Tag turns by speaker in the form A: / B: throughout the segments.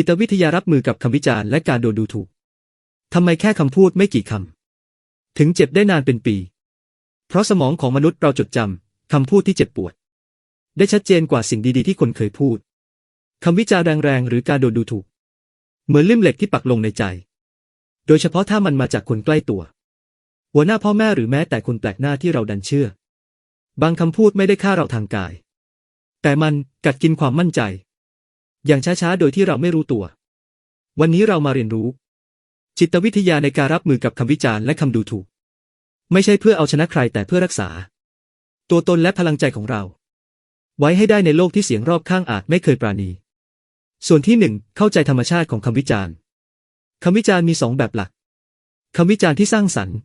A: จิตวิทยารับมือกับคำวิจารณ์และการโดนดูถูก ทำไมแค่คำพูดไม่กี่คำ ถึงเจ็บได้นานเป็นปี เพราะสมองของมนุษย์เราจดจำคำพูดที่เจ็บปวด ได้ชัดเจนกว่าสิ่งดีๆที่คนเคยพูดคำวิจารณ์แรงๆหรือการโดนดูถูก เหมือนลิ่มเหล็กที่ปักลงในใจ โดยเฉพาะถ้ามันมาจากคนใกล้ตัว หัวหน้าพ่อแม่หรือแม้แต่คนแปลกหน้าที่เราดันเชื่อ บางคำพูดไม่ได้ฆ่าเราทางกาย แต่มันกัดกินความมั่นใจ อย่างช้าๆ โดยที่เราไม่รู้ตัว วันนี้เรามาเรียนรู้ จิตวิทยาในการรับมือกับคำวิจารณ์และคำดูถูก ไม่ใช่เพื่อเอาชนะใครแต่เพื่อรักษา ตัวตนและพลังใจของเรา ไว้ให้ได้ในโลกที่เสียงรอบข้างอาจไม่เคยปราณี ส่วนที่หนึ่งเข้าใจธรรมชาติของคำวิจารณ์คำวิจารณ์มีสองแบบหลักคำวิจารณ์ที่สร้างสรรค์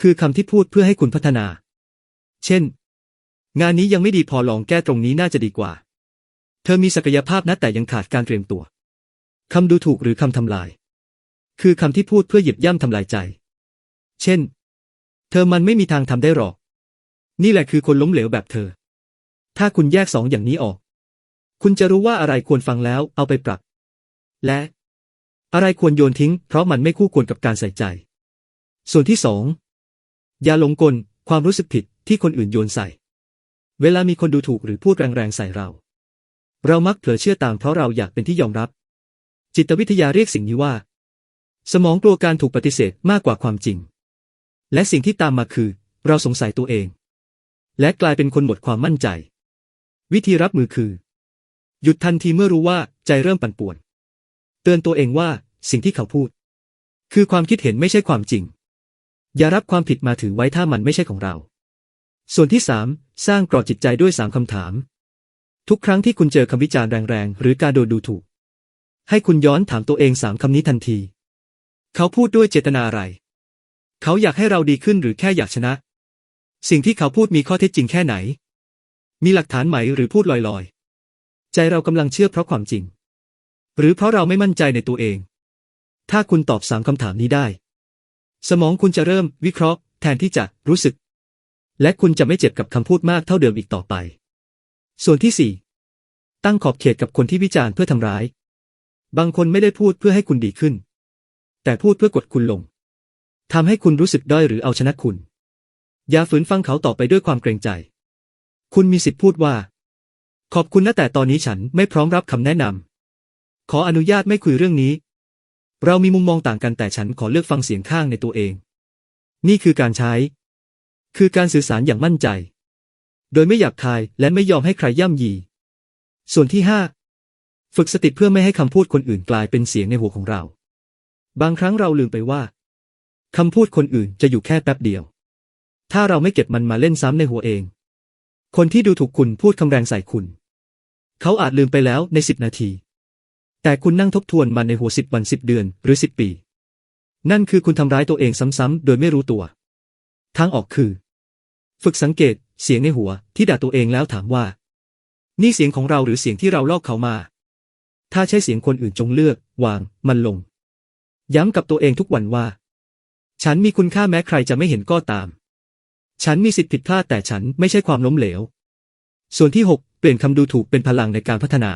A: คือคำที่พูดเพื่อให้คุณพัฒนา เช่น งานนี้ยังไม่ดีพอลองแก้ตรงนี้น่าจะดีกว่า เธอมีศักยภาพนะแต่ยังขาดการเตรียมตัว คำดูถูกหรือคำทำลาย คือคำที่พูดเพื่อหยิบย่ำทำลายใจ เช่น เธอมันไม่มีทางทำได้หรอก นี่แหละคือคนล้มเหลวแบบเธอ ถ้าคุณแยกสองอย่างนี้ออก คุณจะรู้ว่าอะไรควรฟังแล้วเอาไปปรับ และ อะไรควรโยนทิ้ง เพราะมันไม่คู่ควรกับการใส่ใจ ส่วนที่สองอย่าหลงกลความรู้สึกผิดที่คนอื่นโยนใส่ เวลามีคนดูถูกหรือพูดแรงๆใส่เรา เรามักเผลอเชื่อตามเพราะเราอยากเป็นที่ยอมรับ จิตวิทยาเรียกสิ่งนี้ว่า สมองกลัวการถูกปฏิเสธมากกว่าความจริง และสิ่งที่ตามมาคือ เราสงสัยตัวเอง และกลายเป็นคนหมดความมั่นใจ วิธีรับมือคือ หยุดทันทีเมื่อรู้ว่าใจเริ่มปั่นป่วน เตือนตัวเองว่าสิ่งที่เขาพูด คือความคิดเห็นไม่ใช่ความจริง อย่ารับความผิดมาถือไว้ถ้ามันไม่ใช่ของเรา ส่วนที่สามสร้างกรอบจิตใจด้วยสามคำถาม ทุกครั้งที่คุณเจอคำวิจารณ์แรงๆ หรือการโดนดูถูก ให้คุณย้อนถามตัวเองสามคำนี้ทันที เขาพูดด้วยเจตนาอะไร เขาอยากให้เราดีขึ้นหรือแค่อยากชนะ สิ่งที่เขาพูดมีข้อเท็จจริงแค่ไหน มีหลักฐานไหมหรือพูดลอยๆ ใจเรากำลังเชื่อเพราะความจริง หรือเพราะเราไม่มั่นใจในตัวเอง ถ้าคุณตอบสามคำถามนี้ได้ สมองคุณจะเริ่มวิเคราะห์ แทนที่จะรู้สึก และคุณจะไม่เจ็บกับคำพูดมากเท่าเดิมอีกต่อไป ส่วนที่สี่ตั้งขอบเขตกับคนที่วิจารณ์เพื่อทำร้าย บางคนไม่ได้พูดเพื่อให้คุณดีขึ้น แต่พูดเพื่อกดคุณลงทำให้คุณรู้สึกด้อยหรือเอาชนะคุณ อย่าฝืนฟังเขาต่อไปด้วยความเกรงใจ คุณมีสิทธิ์พูดว่า ขอบคุณนะแต่ตอนนี้ฉันไม่พร้อมรับคำแนะนำขออนุญาตไม่คุยเรื่องนี้ เรามีมุมมองต่างกันแต่ฉันขอเลือกฟังเสียงข้างในตัวเอง นี่คือการใช้ คือการสื่อสารอย่างมั่นใจ โดยไม่หยาบคายและไม่ยอมให้ใครย่ำยี ส่วนที่ห้าฝึกสติเพื่อไม่ให้คำพูดคนอื่นกลายเป็นเสียงในหัวของเรา บางครั้งเราลืมไปว่าคำพูดคนอื่นจะอยู่แค่แป๊บเดียว ถ้าเราไม่เก็บมันมาเล่นซ้ำในหัวเอง คนที่ดูถูกคุณพูดคำแรงใส่คุณ เขาอาจลืมไปแล้วในสิบนาที แต่คุณนั่งทบทวนมันในหัวสิบวันสิบเดือนหรือสิบปี นั่นคือคุณทำร้ายตัวเองซ้ำๆโดยไม่รู้ตัว ทางออกคือ ฝึกสังเกต เสียงในหัวที่ด่าตัวเองแล้วถามว่า นี่เสียงของเราหรือเสียงที่เราลอกเขามา ถ้าใช่เสียงคนอื่นจงเลือก วาง มันลง ย้ำกับตัวเองทุกวันว่า ฉันมีคุณค่าแม้ใครจะไม่เห็นก็ตาม ฉันมีสิทธิผิดพลาดแต่ฉันไม่ใช่ความล้มเหลว ส่วนที่ 6 เปลี่ยนคำดูถูกเป็นพลังในการพัฒนา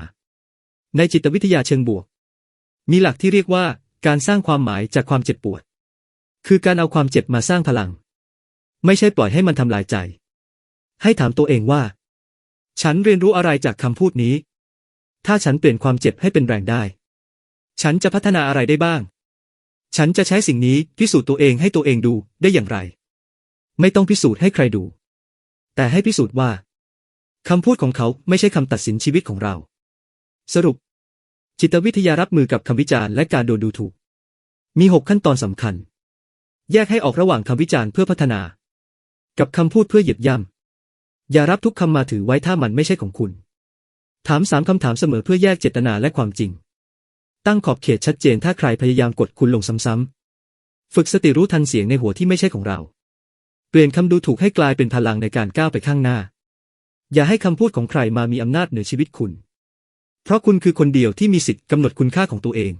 A: ในจิตวิทยาเชิงบวก มีหลักที่เรียกว่าการสร้างความหมายจากความเจ็บปวด คือการเอาความเจ็บมาสร้างพลัง ไม่ใช่ปล่อยให้มันทำลายใจ ให้ถามตัวเองว่า ฉันเรียนรู้อะไรจากคำพูดนี้ ถ้าฉันเปลี่ยนความเจ็บให้เป็นแรงได้ ฉันจะพัฒนาอะไรได้บ้าง ฉันจะใช้สิ่งนี้พิสูจน์ตัวเองให้ตัวเองดูได้อย่างไร ไม่ต้องพิสูจน์ให้ใครดู แต่ให้พิสูจน์ว่าคำพูดของเขาไม่ใช่คำตัดสินชีวิตของเรา สรุป จิตวิทยารับมือกับคำวิจารณ์และการโดนดูถูก มีหกขั้นตอนสำคัญ แยกให้ออกระหว่างคำวิจารณ์เพื่อพัฒนา กับคำพูดเพื่อเหยียบย่ำ อย่ารับทุกคำมาถือไว้ถ้ามันไม่ใช่ของคุณ ถามสามคำถามเสมอเพื่อแยกเจตนาและความจริง ตั้งขอบเขตชัดเจนถ้าใครพยายามกดคุณลงซ้ำๆ ฝึกสติรู้ทันเสียงในหัวที่ไม่ใช่ของเรา เปลี่ยนคำดูถูกให้กลายเป็นพลังในการก้าวไปข้างหน้า อย่าให้คำพูดของใครมามีอำนาจเหนือชีวิตคุณ เพราะคุณคือคนเดียวที่มีสิทธิ์กำหนดคุณค่าของตัวเอง